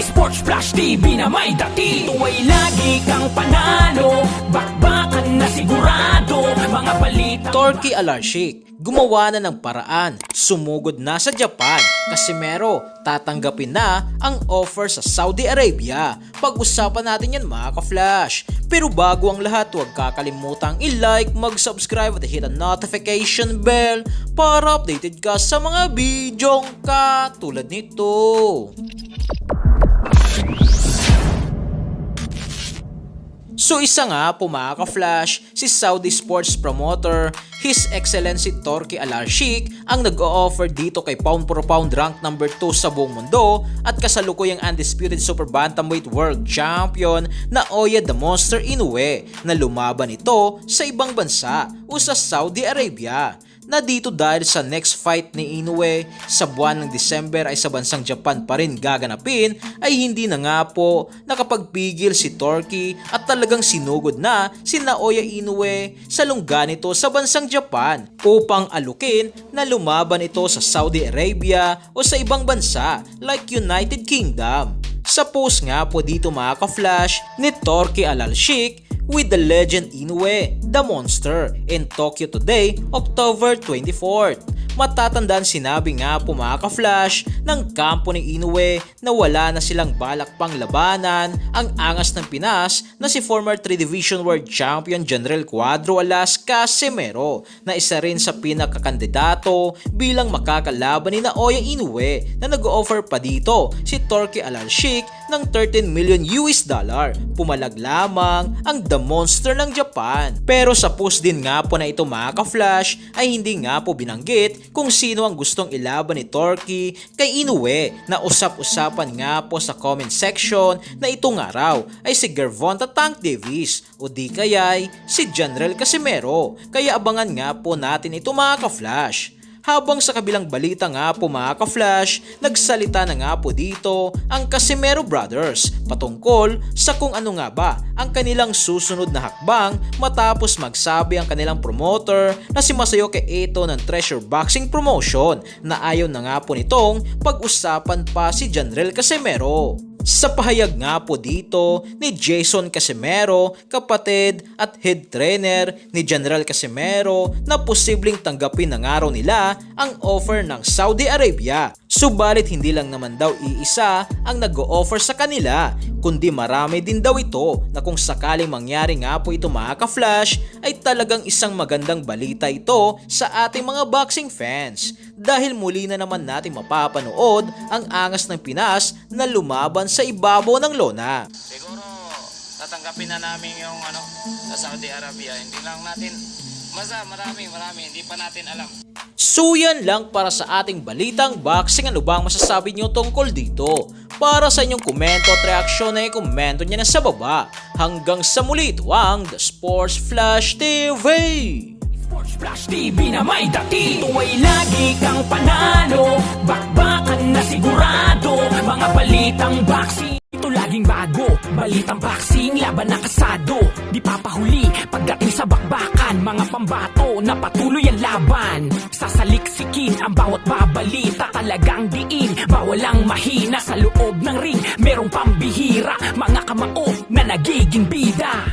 Sports Flash TV na may dati Ito lagi kang panalo Bakbakan na sigurado Mga balita Torky Alarshik, gumawa na ng paraan, sumugod na sa Japan, Casimero, tatanggapin na ang offer sa Saudi Arabia. Pag-usapan natin yan mga ka-flash. Pero bago ang lahat, huwag kakalimutang i-like, mag-subscribe at hit ang notification bell para updated ka sa mga bidyong katulad nito. So isa nga po mga ka-flash, si Saudi sports promoter, His Excellency Torky Alarshik ang nag-o-offer dito kay pound for pound rank number 2 sa buong mundo at kasalukuyang undisputed super bantamweight world champion na Oya the Monster Inoue na lumaban ito sa ibang bansa o sa Saudi Arabia na dito dahil sa next fight ni Inoue sa buwan ng December ay sa bansang Japan pa rin gaganapin ay hindi na nga po nakapagpigil si Torky at talagang sinugod na si Naoya Inoue sa lungga nito sa bansang Japan upang alukin na lumaban ito sa Saudi Arabia o sa ibang bansa like United Kingdom. Sa post nga po dito mga ka-flash ni Torky Alalshik with the legend Inoue, the monster, in Tokyo today, October 24th. Matatandaan sinabi nga po mga ka-flash ng kampo ni Inoue na wala na silang balak pang labanan ang angas ng Pinas na si former 3 Division World Champion General Cuadro Alas Casimero na isa rin sa pinakakandidato bilang makakalaban ni Naoya Inoue na nag-offer pa dito si Torky Alalshik ng 13 million US dollar. Pumalag lamang ang The Monster ng Japan. Pero sa post din nga po na ito mga ka-flash ay hindi nga po binanggit kung sino ang gustong ilaban ni Torky kay Inoue na usap-usapan nga po sa comment section na itong araw ay si Gervonta Tank Davis o di kaya'y si General Casimero. Kaya abangan nga po natin ito mga ka-flash. Habang sa kabilang balita nga po mga ka-flash, nagsalita na nga po dito ang Casimero Brothers patungkol sa kung ano nga ba ang kanilang susunod na hakbang matapos magsabi ang kanilang promoter na si Masayoke Eto ng Treasure Boxing Promotion na ayaw na nga po nitong pag-usapan pa si Janrel Casimero. Sa pahayag nga po dito ni Jason Casimero, kapatid at head trainer ni General Casimero na posibleng tanggapin ng araw nila ang offer ng Saudi Arabia. Subalit hindi lang naman daw iisa ang nag-o-offer sa kanila, kundi marami din daw ito na kung sakaling mangyari nga po ito mga ka-flash ay talagang isang magandang balita ito sa ating mga boxing fans dahil muli na naman natin mapapanood ang angas ng Pinas na lumaban sa ibabaw ng lona. Siguro tatanggapin na namin yung ano sa Saudi Arabia. Hindi lang natin basta marami marami hindi pa natin alam. So yan lang para sa ating balitang boxing. Ano ba ang masasabi nyo tungkol dito? Para sa inyong komento at reaksyon ay komento nyo na sa baba. Hanggang sa muli ito ang The Sports Flash TV! Sports Flash TV na may dati. Ito ay lagi kang panalo. Bakbakan na sigurado. Mga balitang boxing Ito laging bago. Balitang boxing, laban na kasado. Di papahuli pagdating sa bakbakan. Mga pambato na patuloy ang laban. Sasaliksikin ang bawat babalita. Talagang diin, bawal ang mahina Sa loob ng ring, merong pambihira. Mga kamao na nagiging bida